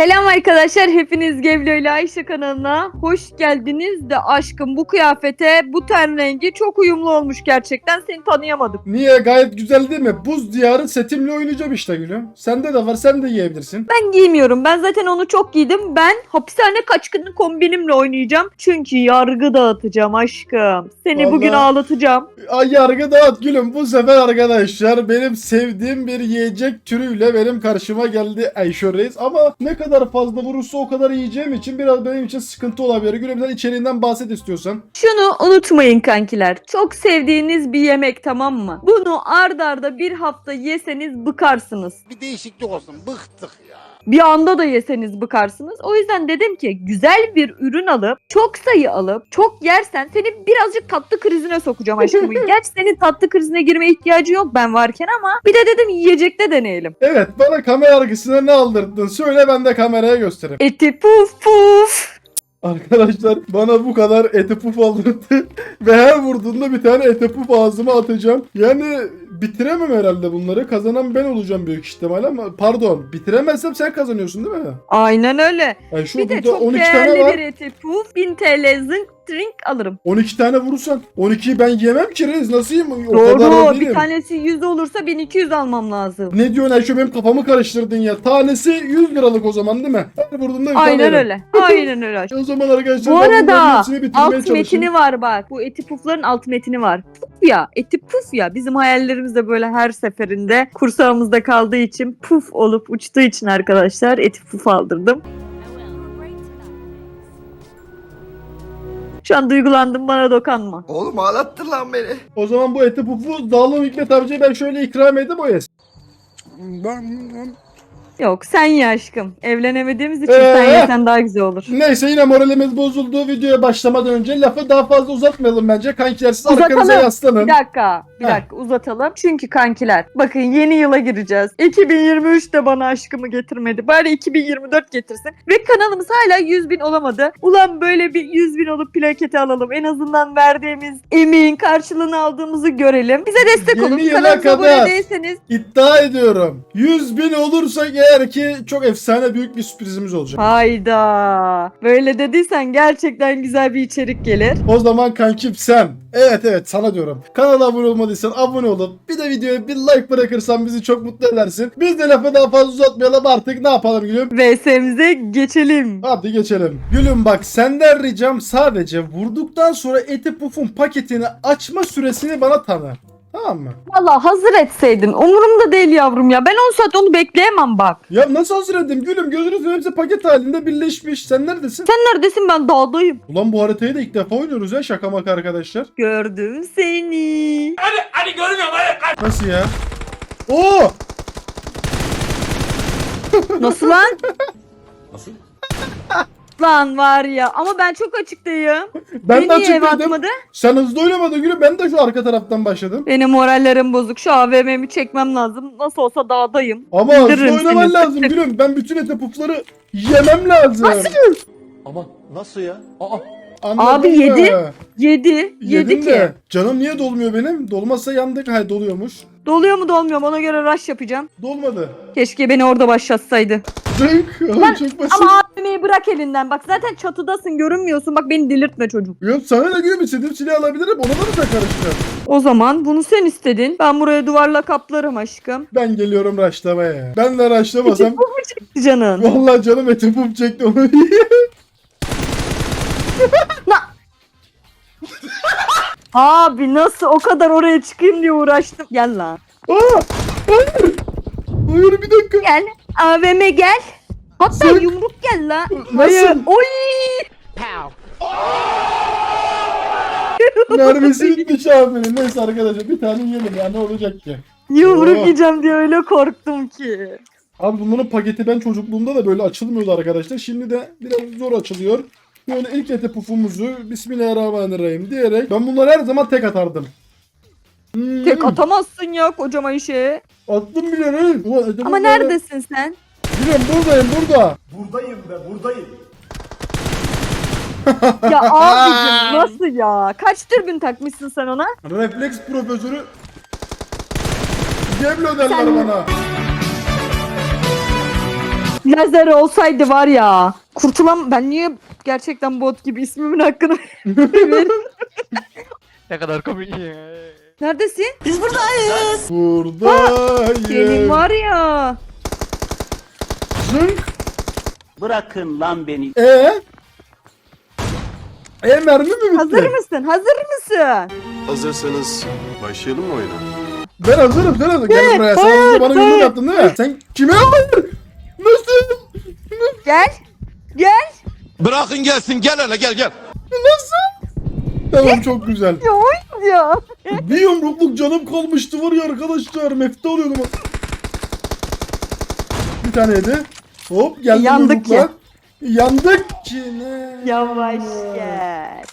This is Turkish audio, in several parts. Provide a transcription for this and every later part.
Selam arkadaşlar. Hepiniz Geblo ile Ayşe kanalına hoş geldiniz de aşkım bu kıyafete bu ten rengi çok uyumlu olmuş gerçekten. Seni tanıyamadım. Niye? Gayet güzel değil mi? Buz diyarı setimle oynayacağım işte gülüm. Sende de var sen de giyebilirsin. Ben giymiyorum. Ben zaten onu çok giydim. Ben hapishane kaçkını kombinimle oynayacağım. Çünkü yargı dağıtacağım aşkım. Seni Vallahi- bugün ağlatacağım. Ay yargı dağıt gülüm. Bu sefer arkadaşlar benim sevdiğim bir yiyecek türüyle benim karşıma geldi Ayşe Reis. Ama ne kadar fazla vurursa o kadar yiyeceğim için biraz benim için sıkıntı olabilir. Gülüm sen içeriğinden bahset istiyorsan. Şunu unutmayın kankiler. Çok sevdiğiniz bir yemek tamam mı? Bunu ard arda bir hafta yeseniz bıkarsınız. bir değişiklik olsun. Bıktık ya. Bir anda da yeseniz bıkarsınız. O yüzden dedim ki güzel bir ürün alıp çok sayı alıp çok yersen seni birazcık tatlı krizine sokacağım aşkım. Gerçi senin tatlı krizine girme ihtiyacı yok ben varken ama bir de dedim yiyecekte deneyelim. Evet bana kamera arkasına ne aldırdın? Söyle ben de kameraya göstereyim. Eti puf puf. Arkadaşlar bana bu kadar eti puf aldırdı. Ve her vurduğunda bir tane eti puf ağzıma atacağım. Yani bitiremem herhalde bunları. Kazanan ben olacağım büyük ihtimalle ama pardon bitiremezsem sen kazanıyorsun değil mi? Aynen öyle. Ay şu Bir de çok 12 değerli tane var. bir eti puf. 1000 TL zınk drink alırım. 12 tane vurursan 12'yi ben yemem ki reis nasıl yiyeyim? O Doğru. kadar da Bir değilim. tanesi 100 olursa 1200 almam lazım. Ne diyorsun Ayşe benim kafamı karıştırdın ya. Tanesi 100 liralık o zaman değil mi? Her vurduğunda bir tane Aynen yerim. öyle. Aynen öyle. aşkım. O zaman arkadaşlar Bu ben bunların arada hepsini bitirmeye alt çalışayım. metini var bak. Bu eti pufların alt metini var. Puf ya. Eti puf ya. Bizim hayallerimiz de böyle her seferinde kursağımızda kaldığı için puf olup uçtuğu için arkadaşlar eti puf aldırdım. Şu an duygulandım bana dokanma. Oğlum ağlattın lan beni. O zaman bu eti pufu dağlı Hikmet amcaya ben şöyle ikram edeyim o yesin. Yok sen ye aşkım. Evlenemediğimiz için Ee? sen yesen daha güzel olur. Neyse yine moralimiz bozuldu. Videoya başlamadan önce lafı daha fazla uzatmayalım bence. Kankiler siz Uzatalım. arkanıza yaslanın. Bir dakika, bir Heh. dakika uzatalım. Çünkü kankiler, bakın yeni yıla gireceğiz. 2023 de bana aşkımı getirmedi. Bari 2024 getirsin. Ve kanalımız hala 100 bin olamadı. Ulan böyle bir 100 bin olup plaketi alalım. En azından verdiğimiz emeğin karşılığını aldığımızı görelim. Bize destek Yeni olun. yıla Kanalımıza abone kadar. değilseniz İddia ediyorum. 100 bin olursak eğer ki çok efsane büyük bir sürprizimiz olacak. Hayda. Böyle dediysen gerçekten güzel bir içerik gelir. O zaman kankim sen. Evet evet sana diyorum. Kanala abone olmadıysan abone olup bir de videoya bir like bırakırsan bizi çok mutlu edersin. Biz de lafı daha fazla uzatmayalım artık ne yapalım gülüm? VS'mize geçelim. Hadi geçelim. Gülüm bak senden ricam sadece vurduktan sonra eti pufun paketini açma süresini bana tanı. Tamam mı? Valla hazır etseydin. Umurumda değil yavrum ya. Ben 10 saat onu bekleyemem bak. Ya nasıl hazır edeyim gülüm gözünü seveyim hepsi paket halinde birleşmiş. Sen neredesin? Sen neredesin ben dağdayım. Ulan bu haritayı da ilk defa oynuyoruz ya şaka maka arkadaşlar. Gördüm seni. Nasıl ya? Oo! Nasıl lan? Nasıl? Lan var ya ama ben çok açıktayım. Ben de Beni niye eve açıkladım. atmadı? Sen hızlı oynamadın gülüm ben de şu arka taraftan başladım. Benim morallerim bozuk. Şu AVM'mi çekmem lazım. Nasıl olsa dağdayım. Ama hızlı İndiririm oynaman seni. lazım gülüm. Ben bütün ete pufları yemem lazım. Ama nasıl ya? Aa. Anladın Abi mı? yedi. Yedi. Yedi ki. de. Canım niye dolmuyor benim? Dolmazsa yandık. Hayır doluyormuş. Doluyor mu dolmuyor mu ona göre rush yapacağım. Dolmadı. Keşke beni orada başlatsaydı. Zınk. Çok basit. Ama AVM'yi bırak elinden. Bak zaten çatıdasın görünmüyorsun. Bak beni delirtme çocuk. Yok sana da gülüm istediğim silahı alabilirim. Ona da mı karıştın? O zaman bunu sen istedin. Ben buraya duvarla kaplarım aşkım. Ben geliyorum raşlamaya. Ben de raşlamasam. Canın. Vallahi canım eti puf çekti onu. Abi nasıl o kadar oraya çıkayım diye uğraştım. Gel lan. Aa! Hayır. Hayır bir dakika. Gel. AVM gel. Hatta Sen- yumruk gel la. Nasıl? Hayır. Oy. Mermisi bitmiş abinin. Neyse arkadaşlar bir tane yiyelim ya ne olacak ki? Yumruk Oh. yiyeceğim diye öyle korktum ki. Abi bunların paketi ben çocukluğumda da böyle açılmıyordu arkadaşlar. Şimdi de biraz zor açılıyor. Böyle ilk ete pufumuzu Bismillahirrahmanirrahim diyerek ben bunları her zaman tek atardım. Hmm, Tek atamazsın ya kocaman işe. Attım bile lan. Ulan Ama pufları- neredesin sen? Bilmiyorum buradayım burada. Buradayım be buradayım. Ya abicim nasıl ya? Kaç türbün takmışsın sen ona? Refleks profesörü Geblo derler Sen- bana. Lazer olsaydı var ya. Kurtulam ben niye gerçekten bot gibi ismimin hakkını? Ne kadar komik. Neredesin? Buradayım. Senin var ya. Zınk. Bırakın lan beni. E? E mermi mi bitti? Hazır mısın? Hazır mısın? Hazırsanız başlayalım mı oyuna? Ben hazırım sen hazır. Gel buraya. Sen az önce bana yumruk attın değil mi? Sen kime aldın? Nasıl? Gel. Gel. Bırakın gelsin gel hele gel gel. Nasıl? Tamam çok güzel. Ya oyun ya. Bir yumrukluk canım kalmıştı var ya arkadaşlar. Mefte oluyordum. Bir tane yedi. Hop geldi Yandık yumruklar. ya. Yandık ki ne? Yavaş gel.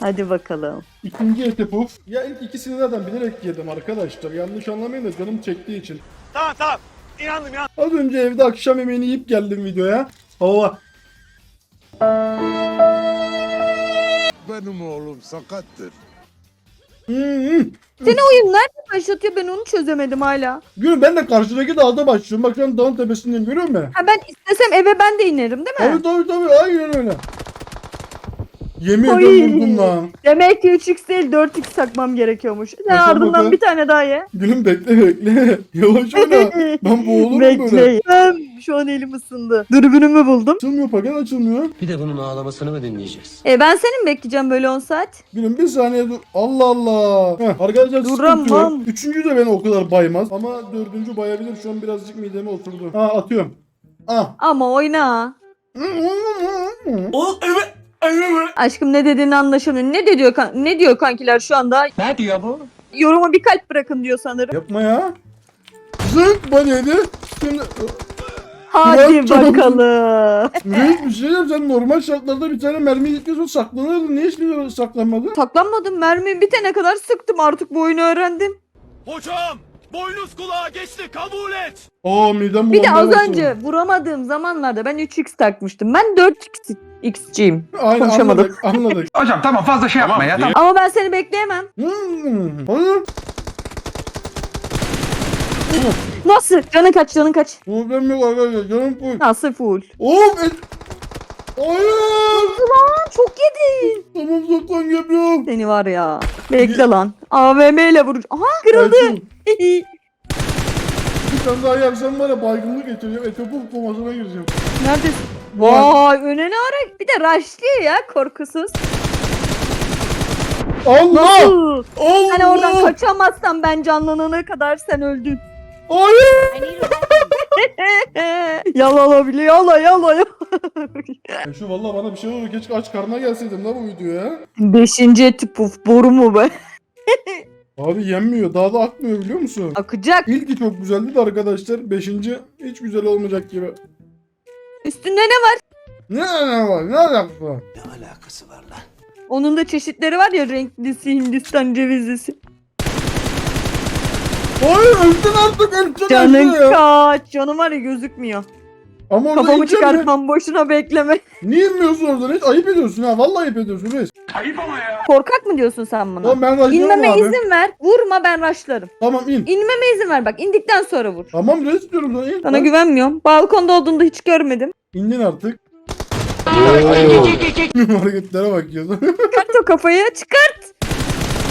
Hadi bakalım. İkinci ete puf. Ya ilk ikisini zaten bilerek yedim arkadaşlar. Yanlış anlamayın da canım çektiği için. Tamam tamam. İnandım ya. Az önce evde akşam yemeğini yiyip geldim videoya. Hava. Benim oğlum sakattır. Hmm. Seni oyun nerede başlatıyor ben onu çözemedim hala. Gülüm ben de karşıdaki dağda başlıyorum. Bak şu an dağın tepesindeyim görüyor musun? Ha ben istesem eve ben de inerim değil mi? Tabii tabii tabii aynen öyle. Yemin Oy. ediyorum vurdum lan. Demek ki 3x değil 4x takmam gerekiyormuş. Bakalım, ardından bir tane daha ye. Gülüm bekle bekle. Yavaş oyna. Ben boğulurum böyle. Bekle. Ben şu an elim ısındı. Dürbünümü buldum. Açılmıyor paket açılmıyor. Bir de bunun ağlamasını mı dinleyeceğiz? E ben senin bekleyeceğim böyle 10 saat. Gülüm bir saniye dur. Allah Allah. Heh, arkadaşlar sıkıntı Duramam. yok. Üçüncü de beni o kadar baymaz. Ama dördüncü bayabilir. Şu an birazcık mideme oturdu. Ha atıyorum. Ah. Ama oyna. Aşkım ne dediğini anlaşılmıyor. Ne de diyor kan- ne diyor kankiler şu anda? Ne diyor bu? Yoruma bir kalp bırakın diyor sanırım. Yapma ya. Zınk bana yedi. Şimdi... Hadi Yok canım. bakalım. Reis bir şey diyeyim sen normal şartlarda bir tane mermi yıkıyorsun saklanıyordun. Niye hiçbir zaman saklanmadın? Saklanmadım mermi bitene kadar sıktım artık bu oyunu öğrendim. Hocam boynuz kulağa geçti kabul et. Aa midem Bir de bulanmaya az başladı. önce vuramadığım zamanlarda ben 3x takmıştım. Ben 4x x'ciyim. Aynen konuşamadım. anladık anladık. Hocam tamam fazla şey yapma ya. Tamam. Ama ben seni bekleyemem. Hmm. Hayır. Nasıl? Canın kaç canın kaç? Problem yok arkadaşlar canım full. Nasıl full? Of. et- Hayır. Lan çok yedin. Tamam saklan yapıyorum. Seni var ya. Bekle lan. AVM ile vuracağım. Aha kırıldı. Bir tane daha yersem var ya baygınlık geçireceğim. Etopuk komasına gireceğim. Neredesin? Vay önüne ara. Bir de rushlıyor ya korkusuz. Allah. Nasıl? Allah. Hani oradan kaçamazsan ben canlanana kadar sen öldün. Hayır. yala olabiliyor yala yala yala. Ya Şu valla bana bir şey olur. Keşke aç karnına gelseydim la bu videoya. Beşinci eti puf boru mu be? Abi yenmiyor. Daha da akmıyor biliyor musun? Akacak. İlki çok güzeldi de arkadaşlar. Beşinci hiç güzel olmayacak gibi. Üstünde ne var? Ne ne var? Ne alakası var? Ne alakası var lan? Onun da çeşitleri var ya renklisi Hindistan cevizlisi. Hayır öldün artık öldün Canın ya. kaç. Canım var ya gözükmüyor. Ama orada Kafamı ineceğim ya. çıkartmam boşuna bekleme. Niye inmiyorsun oradan hiç? Ayıp ediyorsun ha. Vallahi ayıp ediyorsun reis. Ayıp ama ya. Korkak mı diyorsun sen bana? Tamam ben raşlıyorum İnmeme abi. izin ver. Vurma ben raşlarım. Tamam in. İnmeme izin ver bak. indikten sonra vur. Tamam reis diyorum sana in. Sana Lan, güvenmiyorum. Balkonda olduğunda hiç görmedim. İndin artık. Hareketlere bak ya. Çıkart o kafayı çıkart.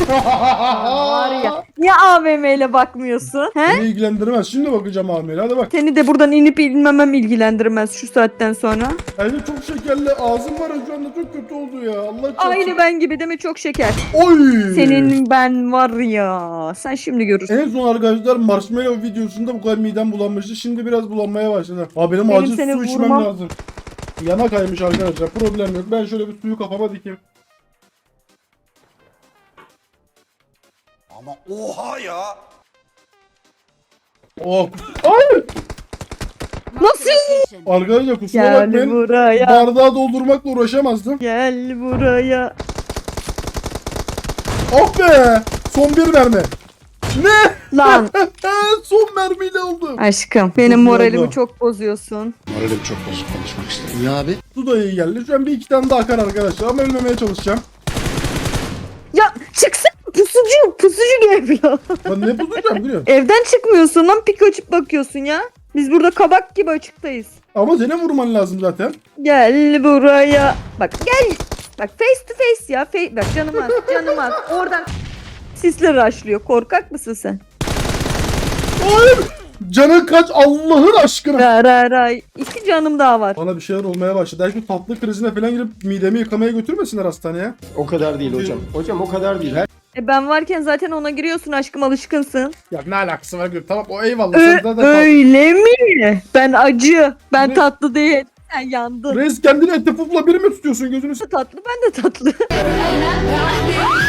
Var ya. Niye AVM ile bakmıyorsun? He? Beni ilgilendirmez. Şimdi bakacağım Amir. Hadi bak. Seni de buradan inip inmemem ilgilendirmez şu saatten sonra. Bence çok şekerli. Ağzım var ya şu anda çok kötü oldu ya. Allah çarpsın. Aynı ben gibi değil mi? Çok şeker. Oy. Senin ben var ya. Sen şimdi görürsün. En son arkadaşlar marshmallow videosunda bu kadar midem bulanmıştı. Şimdi biraz bulanmaya başladı. Abi benim, Benim acil su içmem vurmam- lazım. Yana kaymış arkadaşlar. Problem yok. Ben şöyle bir suyu kafama dikeyim. Ama oha ya. Oh. Ay! Nasıl? Arkadaşlar kusura Gel bakmayın. buraya. Bardağı doldurmakla uğraşamazdım. Gel buraya. Oh be! Son bir mermi. Ne? Lan Son mermiyle oldu. aşkım benim iyi moralimi oldu. çok bozuyorsun. Moralim çok bozuk konuşmak istedim. Niye abi? Su da iyi geldi. Şu an bir iki tane daha akar arkadaşlar ama ölmemeye çalışacağım. Geliyor. Ben ne bulacağım biliyor musun? Evden çıkmıyorsun lan pik açıp bakıyorsun ya. Biz burada kabak gibi açıktayız. Ama senin vurman lazım zaten. Gel buraya. Bak gel. Bak face to face ya. Face... Bak canım az canım az. Oradan sisle raşlıyor. Korkak mısın sen? Hayır. Canın kaç Allah'ın aşkına. Ra ra ra. İki canım daha var. Bana bir şeyler olmaya başladı. Belki tatlı krizine falan girip midemi yıkamaya götürmesinler hastaneye. O kadar değil hocam. Hocam o kadar değil. Her E ben varken zaten ona giriyorsun aşkım alışkınsın. Ya ne alakası var gülüm? Tamam o eyvallah. Ö- sen zaten öyle mi? Ben acı. Ben Ne? tatlı değil. Sen yandın. Reis kendini ete pufla biri mi tutuyorsun gözünü s- Tatlı ben de tatlı.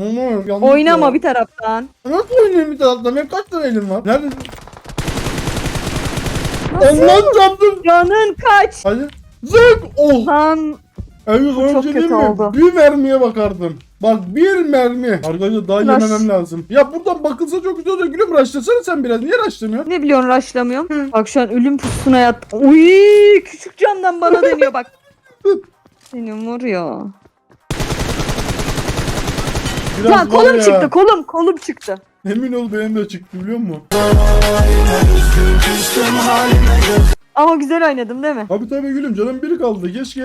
Aman, yandık Oynama ya. bir taraftan. Nasıl oynayayım bir taraftan? Benim kaç tane elim var? Nerede? Ondan çarptım. Canın kaç? Hadi. Zık! Oh! Lan Bu önce çok kötü mi? oldu. Bir mermiye bakardım. Bak bir mermi. Arkadaşlar daha Rush. yememem lazım. Ya buradan bakılsa çok güzel olacak. Gülüm raşlasana sen biraz. Niye raşlamıyorsun? ne biliyorsun raşlamıyorum. Bak şu an ölüm pususuna yat. Uy küçük camdan bana deniyor bak. Seni vuruyor. Biraz Ya kolum ya. çıktı kolum kolum çıktı. Emin ol benim de çıktı biliyor musun? Ama güzel oynadım değil mi? Abi tabii gülüm canım biri kaldı. Keşke.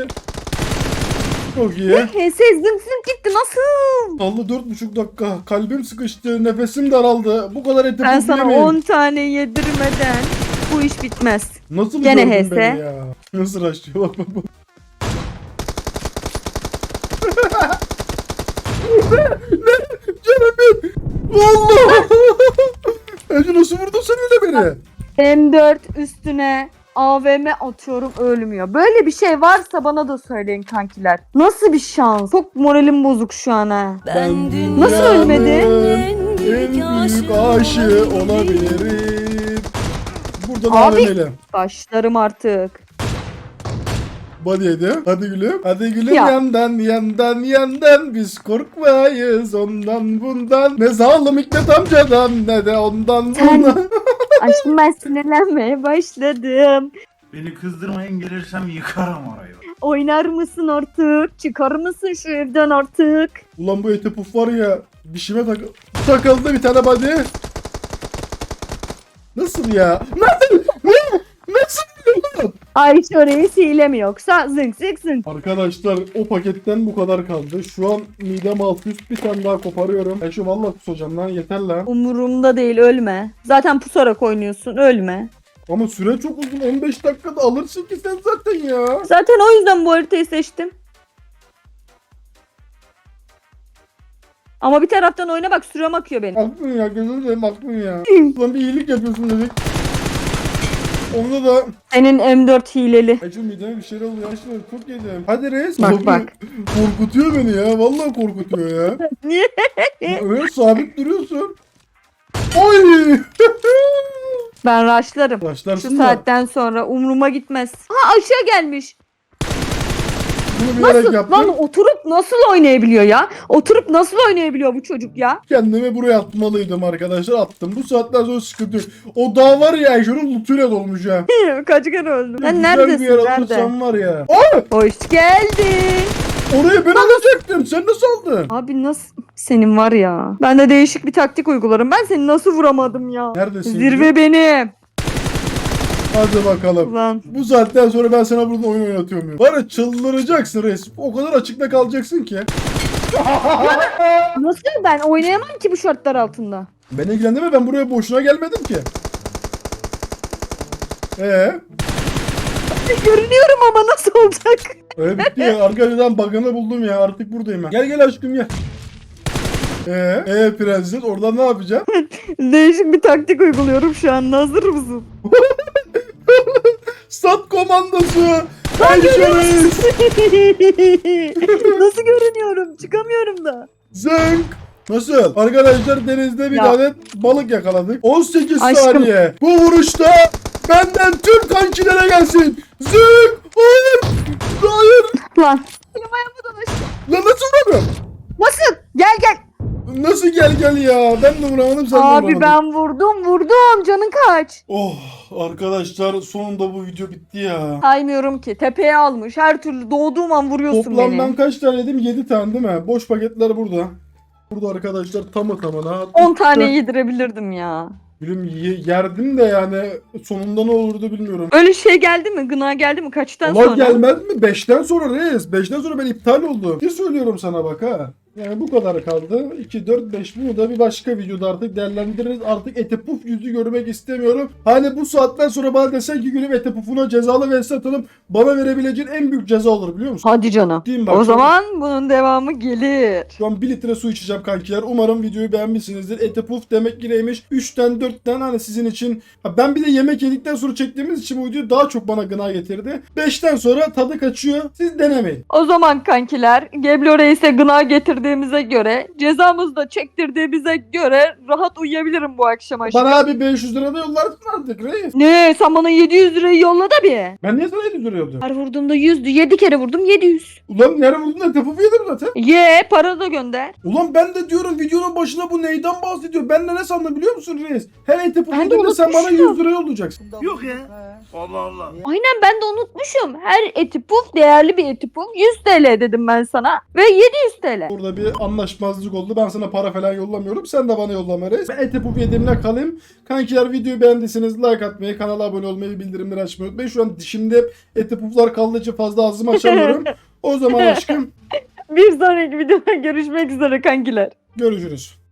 Çok iyi. Zınk zınk gitti nasıl? Kaldı dört buçuk dakika. Kalbim sıkıştı. Nefesim daraldı. Bu kadar ete Ben sana yemeyin. 10 tane yedirmeden bu iş bitmez. Nasıl Gene gördün HS. beni ya? Nasıl raşlıyor bak bak bak. ne? Canım benim. Vallahi. Ece nasıl vurdun sen öyle beni? M4 üstüne AVM atıyorum ölmüyor. Böyle bir şey varsa bana da söyleyin kankiler. Nasıl bir şans? Çok moralim bozuk şu an ha. Ben Nasıl ölmedi? En büyük aşığı olabilirim. Buradan Abi. Başlarım artık. Body yedi. Hadi gülüm. Hadi gülüm Ya. yandan yandan yandan biz korkmayız ondan bundan. Ne zalim Hikmet amcadan ne de ondan bundan. Aşkım ben sinirlenmeye başladım. Beni kızdırmayın gelirsem yıkarım orayı. Oynar mısın artık? Çıkar mısın şu evden artık? Ulan bu ete puf var ya dişime tak takıldı bir tane body. Nasıl ya? Nasıl? Ne? Nasıl? Ay şöyle hile mi yoksa zınk zınk zınk. Arkadaşlar o paketten bu kadar kaldı. Şu an midem alt üst bir tane daha koparıyorum. Ben şu vallahi kusacağım lan yeter lan. Umurumda değil ölme. Zaten pusarak oynuyorsun ölme. Ama süre çok uzun 15 dakikada alırsın ki sen zaten ya. Zaten o yüzden bu haritayı seçtim. Ama bir taraftan oyna bak sürem akıyor benim. Aklın ya gözünü seveyim aklın ya. Lan bir iyilik yapıyorsun dedik. Onda da Senin M4 hileli. Ece mideme bir şeyler oluyor. Açtım çok yedim. Hadi reis. Bak, Abi, bak. Korkutuyor beni ya. Vallahi korkutuyor ya. Niye? Öyle sabit duruyorsun. Oy! Ben raşlarım. Şu Başlarsın da saatten sonra umruma gitmez. Ha aşağı gelmiş. Bunu bilerek Nasıl? yaptım. Lan oturup nasıl oynayabiliyor ya? Oturup nasıl oynayabiliyor bu çocuk ya? Kendimi buraya atmalıydım arkadaşlar. Attım. Bu saatten sonra sıkıntı yok. O dağ var ya şunun lootuyla dolmuş ha. Kaç kere öldüm. Sen Güzel neredesin? bir yer Nerede? alırsam var ya. Aa! Hoş geldin. Oraya ben alacaktım. Sen nasıl aldın? Abi nasıl? Senin var ya. Ben de değişik bir taktik uygularım. Ben seni nasıl vuramadım ya? Neredesin? Zirve benim. Hadi bakalım. Ulan. Bu saatten sonra ben sana burada oyun oynatıyorum muyum? Var ya çıldıracaksın reis. O kadar açıkta kalacaksın ki. Nasıl? Ben oynayamam ki bu şartlar altında. Beni ilgilendirme ben buraya boşuna gelmedim ki. Ee, Görünüyorum ama nasıl olacak? öyle bitti ya. Arkadaşlar bug'ını buldum ya. Artık buradayım ben. Gel gel aşkım gel. Ee, ee prenses oradan ne yapacağım? Değişik bir taktik uyguluyorum şu an. Hazır mısın? Sat komandosu. Enşoreis. nasıl görünüyorum? Çıkamıyorum da. Zınk. Nasıl? Arkadaşlar denizde bir Ya. adet balık yakaladık. 18 Aşkım. saniye. Bu vuruşta benden tüm kankilere gelsin. Zınk. Hayır. Hayır. Lan. Benim ayağıma dolaştı. Lan nasıl vuramıyorum? Nasıl? Gel gel. Nasıl gel gel ya? Ben de vuramadım sen de Abi vuramadın. ben vurdum vurdum. Canın kaç? Oh arkadaşlar sonunda bu video bitti ya. Saymıyorum ki. Tepeye almış. Her türlü doğduğum an vuruyorsun Toplam beni. ben kaç tane yedim? 7 tane değil mi? Boş paketler burada. Burada arkadaşlar tamı tamına. 10 tane yedirebilirdim ya. Ye- yerdim de yani sonunda ne olurdu bilmiyorum. Öyle şey geldi mi? Gına geldi mi? Kaçtan Allah sonra? gelmez mi? 5'ten sonra reis. 5'ten sonra ben iptal oldum. Bir söylüyorum sana bak ha. Yani bu kadar kaldı. 2, 4, 5 bunu da bir başka videoda artık değerlendiririz. Artık ete puf yüzü görmek istemiyorum. Hani bu saatten sonra bana desen ki gülüm ete pufuna cezalı vs atalım. Bana verebileceğin en büyük ceza olur biliyor musun? Hadi canım. Diyeyim bak, o zaman bunun devamı gelir. Şu an 1 litre su içeceğim kankiler. Umarım videoyu beğenmişsinizdir. Ete puf demek ki neymiş? 3'ten 4'ten hani sizin için. Ben bir de yemek yedikten sonra çektiğimiz için bu video daha çok bana gına getirdi. 5'ten sonra tadı kaçıyor. Siz denemeyin. O zaman kankiler Geblo Reis'e gına getirdiğimize göre cezamızı da çektirdiğimize göre rahat uyuyabilirim bu akşam aşkım. Bana abi 500 lira da yollarsın artık reis. Ne sen bana 700 lirayı yolla da bir. Ben niye sana 700 lira yolladım? Her vurduğumda 100'dü. 7 kere vurdum 700. Ulan nereye vurdun ete pufu yedim zaten. Ye para da gönder. Ulan ben de diyorum videonun başına bu neyden bahsediyor? Ben de ne sandım biliyor musun reis? Her ete pufu Ben de yediğimde sen bana unutmuşum. 100 lira yollayacaksın. Yok ya. Allah Allah. Aynen ben de unutmuşum. Her eti puf değerli bir eti puf. 100 TL dedim ben sana. Ve 700 TL. Burada bir anlaşmazlık oldu. Ben sana para falan yollamıyorum. Sen de bana yollama reis. Ben ete pufu yediğimle kalayım. Kankiler videoyu beğendiyseniz like atmayı, kanala abone olmayı, bildirimleri açmayı unutmayın. Şu an dişimde hep ete puflar kaldığı için fazla ağzımı açamıyorum. O zaman aşkım Bir sonraki videoda görüşmek üzere kankiler. görüşürüz.